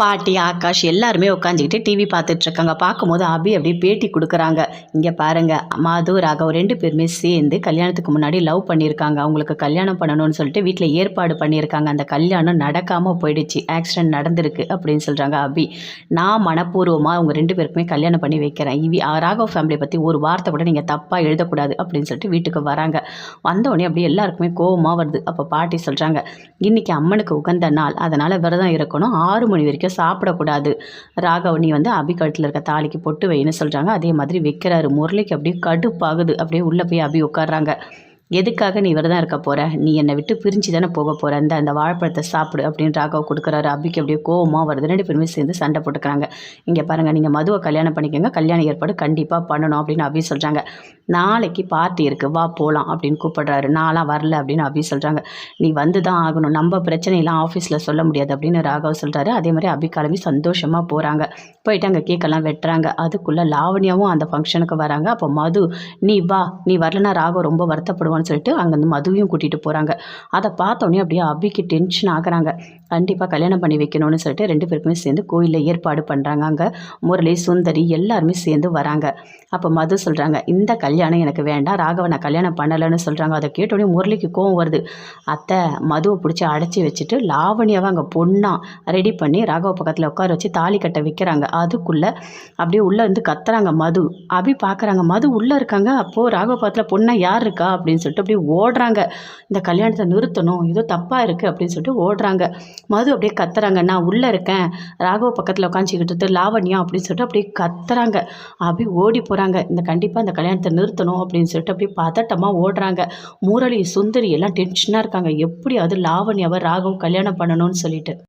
பாட்டி ஆகாஷ் எல்லாருமே உட்காந்துக்கிட்டு டிவி பார்த்துட்ருக்காங்க. பார்க்கும்போது அபி அப்படியே பேட்டி கொடுக்குறாங்க. இங்கே பாருங்கள் மது ராகவ் ரெண்டு பேருமே சேர்ந்து கல்யாணத்துக்கு முன்னாடி லவ் பண்ணியிருக்காங்க. அவங்களுக்கு கல்யாணம் பண்ணணும்னு சொல்லிட்டு வீட்டில் ஏற்பாடு பண்ணியிருக்காங்க. அந்த கல்யாணம் நடக்காமல் போயிடுச்சு. ஆக்சிடென்ட் நடந்திருக்கு அப்படின்னு சொல்கிறாங்க அபி. நான் மனப்பூர்வமாக அவங்க ரெண்டு பேருக்குமே கல்யாணம் பண்ணி வைக்கிறேன். இவி ராகவ் ஃபேமிலியை பற்றி ஒரு வார்த்தை கூட நீங்கள் தப்பாக எழுதக்கூடாது அப்படின்னு சொல்லிட்டு வீட்டுக்கு வராங்க. வந்தோடனே அப்படியே எல்லாருக்குமே கோவமாக வருது. அப்போ பாட்டி சொல்கிறாங்க இன்றைக்கி அம்மனுக்கு உகந்த நாள். அதனால் விரதம் இருக்கணும். ஆறு மணி வரைக்கும் சாப்பிடக்கூடாது. ராகவனி வந்து அபி கழுத்தில் இருக்க தாலிக்கு பொட்டு வைன்னு சொல்கிறாங்க அதே மாதிரி வைக்கிறாரு. முரளிக்கு அப்படியே கடுப்பாகுது. அப்படியே உள்ளே போய் அபி உட்கார்றாங்க. எதுக்காக நீ விரதம் இருக்க போகிற நீ என்னை விட்டு பிரிஞ்சு தானே போக போகிற இந்த அந்த வாழைப்பழத்தை சாப்பிடு அப்படின்னு ராகவ் கொடுக்குறாரு. அபிக்கு அப்படியே கோவமாக வருது. ரெண்டு பேருமே சேர்ந்து சண்டை போட்டுக்கிறாங்க. இங்கே பாருங்கள் நீங்கள் மதுவை கல்யாணம் பண்ணிக்கோங்க. கல்யாண ஏற்பாடு கண்டிப்பாக பண்ணணும் அப்படின்னு அபி சொல்கிறாங்க நாளைக்கு பார்ட்டி இருக்குது வா போகலாம் அப்படின்னு கூப்பிடுறாரு. நான்லாம் வரல அப்படின்னு அபி சொல்கிறாங்க நீ வந்து தான் ஆகணும். நம்ம பிரச்சனையெல்லாம் ஆஃபீஸில் சொல்ல முடியாது அப்படின்னு ராகவ் சொல்கிறாரு அதே மாதிரி அபி கிளம்பி சந்தோஷமாக போகிறாங்க போயிட்டு அங்கே கேக்கெல்லாம் வெட்டுறாங்க. அதுக்குள்ளே லாவணியாவும் அந்த ஃபங்க்ஷனுக்கு வராங்க. அப்போ மது நீ வா. நீ வரலனா ராகவ் ரொம்ப வருத்தப்படுவான்னு சொல்லிட்டு அங்கேருந்து மதுவையும் கூட்டிகிட்டு போகிறாங்க அதை பார்த்தோன்னே அப்படியே அபிக்கு டென்ஷன் ஆகுறாங்க. கண்டிப்பாக கல்யாணம் பண்ணி வைக்கணும்னு சொல்லிட்டு ரெண்டு பேருக்குமே சேர்ந்து கோயிலில் ஏற்பாடு பண்ணுறாங்க அங்கே முரளி சுந்தரி எல்லாருமே சேர்ந்து வராங்க. அப்போ மது சொல்கிறாங்க இந்த கல்யாணம் எனக்கு வேண்டாம் ராகவ நான் கல்யாணம் பண்ணலைன்னு சொல்கிறாங்க அதை கேட்டோடனே முரளிக்கு கோவம் வருது. அத்தை மதுவை பிடிச்சி அடைச்சி வச்சுட்டு லாவணியாவை அங்கே பொண்ணாக ரெடி பண்ணி ராகவ பக்கத்தில் உட்கார வச்சு தாலி கட்ட வைக்கிறாங்க. அதுக்குள்ளே அப்படியே உள்ளே வந்து கத்துறாங்க மது. அபி பார்க்குறாங்க மது உள்ளே இருக்காங்க. அப்போது ராகவ பக்கத்தில் பொண்ணாக யார் இருக்கா? அப்படின்னு சொல்லிட்டு அப்படியே ஓடுறாங்க. இந்த கல்யாணத்தை நிறுத்தணும். ஏதோ தப்பாக இருக்குது அப்படின்னு சொல்லிட்டு ஓடுறாங்க. மது அப்படியே கத்துறாங்க. நான் உள்ளே இருக்கேன். ராகவ பக்கத்தில் உட்காந்துக்கிட்டு லாவண்யா அப்படின்னு சொல்லிட்டு அப்படியே கத்துறாங்க. அப்படியே ஓடி போகிறாங்க இந்த கண்டிப்பாக இந்த கல்யாணத்தை நிறுத்தணும் அப்படின்னு சொல்லிட்டு அப்படியே பதட்டமாக ஓடுறாங்க. முரளி சுந்தரி எல்லாம் டென்ஷனாக இருக்காங்க. எப்படி அது லாவண்யாவை ராகவ் கல்யாணம் பண்ணணும்னு சொல்லிட்டு.